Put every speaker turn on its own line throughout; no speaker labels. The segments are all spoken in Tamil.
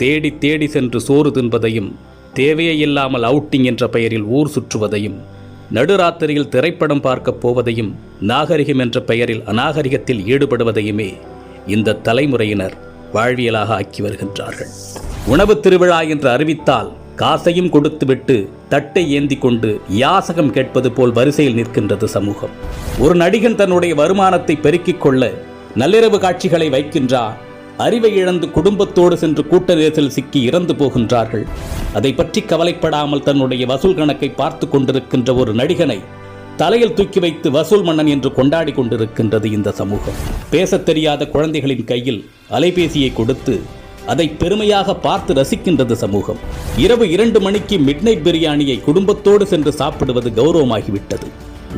தேடி தேடி சென்று சோறு தின்பதையும் தேவையே இல்லாமல் அவுட்டிங் என்ற பெயரில் ஊர் சுற்றுவதையும் நடுராத்திரியில் திரைப்படம் பார்க்கப் போவதையும் நாகரிகம் என்ற பெயரில் அநாகரிகத்தில் ஈடுபடுவதையுமே இந்த தலைமுறையினர் வாழ்வியலாக ஆக்கி வருகின்றார்கள். உணவு திருவிழா என்று அறிவித்தால் காசையும் கொடுத்துவிட்டு தட்டை ஏந்தி கொண்டு யாசகம் கேட்பது போல் வரிசையில் நிற்கின்றது சமூகம். ஒரு நடிகன் தன்னுடைய வருமானத்தை பெருக்கிக் கொள்ள நள்ளிரவு காட்சிகளை வைக்கின்றான் அறிவை இழந்து குடும்பத்தோடு சென்று கூட்ட நெரிசல் சிக்கி இறந்து போகின்றார்கள். அதை பற்றி கவலைப்படாமல் தன்னுடைய வசூல் கணக்கை பார்த்து கொண்டிருக்கின்ற ஒரு நடிகனை தலையில் தூக்கி வைத்து வசூல் மன்னன் என்று கொண்டாடி கொண்டிருக்கின்றது இந்த சமூகம். பேசத் தெரியாத குழந்தைகளின் கையில் அலைபேசியை கொடுத்து அதை பெருமையாக பார்த்து ரசிக்கின்றது சமூகம். இரவு இரண்டு மணிக்கு மிட்நைட் பிரியாணியை குடும்பத்தோடு சென்று சாப்பிடுவது கௌரவமாகிவிட்டது.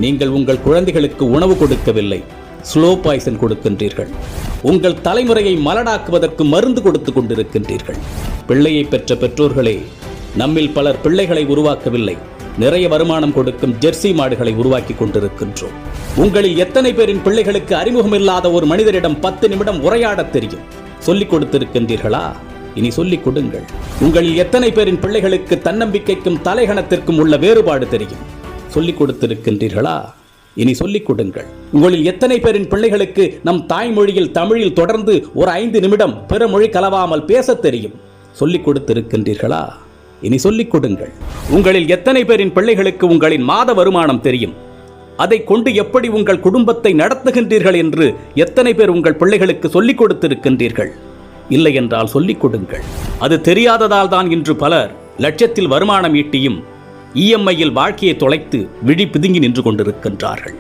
நீங்கள் உங்கள் குழந்தைகளுக்கு உணவு கொடுக்கவில்லை. ஸ்லோ பாய்சன் கொடுக்கின்றீர்கள். உங்கள் தலைமுறையை மலடாக்குவதற்கு மருந்து கொடுத்து கொண்டிருக்கின்றீர்கள். பிள்ளையை பெற்ற பெற்றோர்களே நம்மில் பலர் பிள்ளைகளை உருவாக்கவில்லை. நிறைய வருமானம் கொடுக்கும் ஜெர்சி மாடுகளை உருவாக்கி கொண்டிருக்கின்றோம். உங்களில் எத்தனை பேரின் பிள்ளைகளுக்கு அறிமுகமில்லாத ஒரு மனிதரிடம் பத்து நிமிடம் உரையாடத் தெரியும்? சொல்லிக் கொடுத்திருக்கின்றீர்களா? இனி சொல்லிக் கொடுங்கள். உங்களில் எத்தனை பேரின் பிள்ளைகளுக்கு தன்னம்பிக்கைக்கும் தலைகணத்திற்கும் உள்ள வேறுபாடு தெரியும்? சொல்லிக் கொடுத்திருக்கின்றீர்களா? இனி சொல்லிக் கொடுங்கள். உங்களில் எத்தனை பேரின் பிள்ளைகளுக்கு நம் தாய்மொழியில் தமிழில் தொடர்ந்து ஒரு ஐந்து நிமிடம் பிற மொழி கலவாமல் பேசத் தெரியும்? சொல்லிக் கொடுத்திருக்கின்றீர்களா? இனி சொல்லிக் கொடுங்கள். உங்களில் எத்தனை பேரின் பிள்ளைகளுக்கு உங்களின் மாத வருமானம் தெரியும்? அதை கொண்டு எப்படி உங்கள் குடும்பத்தை நடத்துகின்றீர்கள் என்று எத்தனை பேர் உங்கள் பிள்ளைகளுக்கு சொல்லிக் கொடுத்திருக்கின்றீர்கள்? இல்லை என்றால் சொல்லிக் கொடுங்கள். அது தெரியாததால் தான் இன்று பலர் லட்சத்தில் வருமானம் ஈட்டியும் இஎம்ஐயில் வாழ்க்கையை தொலைத்து விழி பிதுங்கி நின்று கொண்டிருக்கின்றார்கள்.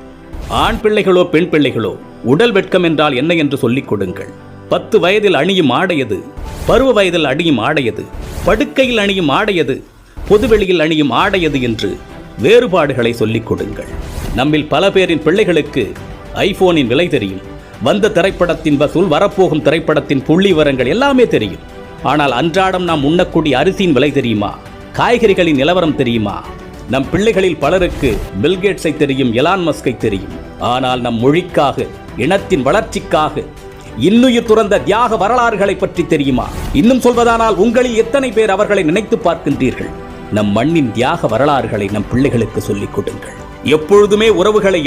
ஆண் பிள்ளைகளோ பெண் பிள்ளைகளோ உடல் வெட்கம் என்றால் என்ன என்று சொல்லிக் கொடுங்கள். பத்து வயதில் அணியும் ஆடையது பருவ வயதில் அணியும் ஆடையது படுக்கையில் அணியும் ஆடையது பொதுவெளியில் அணியும் ஆடையது என்று வேறுபாடுகளை சொல்லிக் கொடுங்கள். நம்மில் பல பேரின் பிள்ளைகளுக்கு ஐபோனின் விலை தெரியும். வந்த திரைப்படத்தின் வசூல் வரப்போகும் திரைப்படத்தின் புள்ளி விவரங்கள் எல்லாமே தெரியும். ஆனால் அன்றாடம் நாம் உண்ணக்கூடிய அரிசியின் விலை தெரியுமா? காய்கறிகளின் நிலவரம் தெரியுமா? நம் பிள்ளைகளில் பலருக்கு பில்கேட்ஸை தெரியும் எலான் மஸ்கை தெரியும். ஆனால் நம் மொழிக்காக இனத்தின் வளர்ச்சிக்காக இன்னுயிர் துறந்த தியாக வரலாறுகளை பற்றி தெரியுமா? இன்னும் சொல்வதானால் உங்களில் எத்தனை பேர் அவர்களை நினைத்து பார்க்கின்றீர்கள்? நம் மண்ணின் தியாக வரலாறுகளை நம் பிள்ளைகளுக்கு சொல்லிக் கொடுங்கள். எப்பொழுதுமே உறவுகளை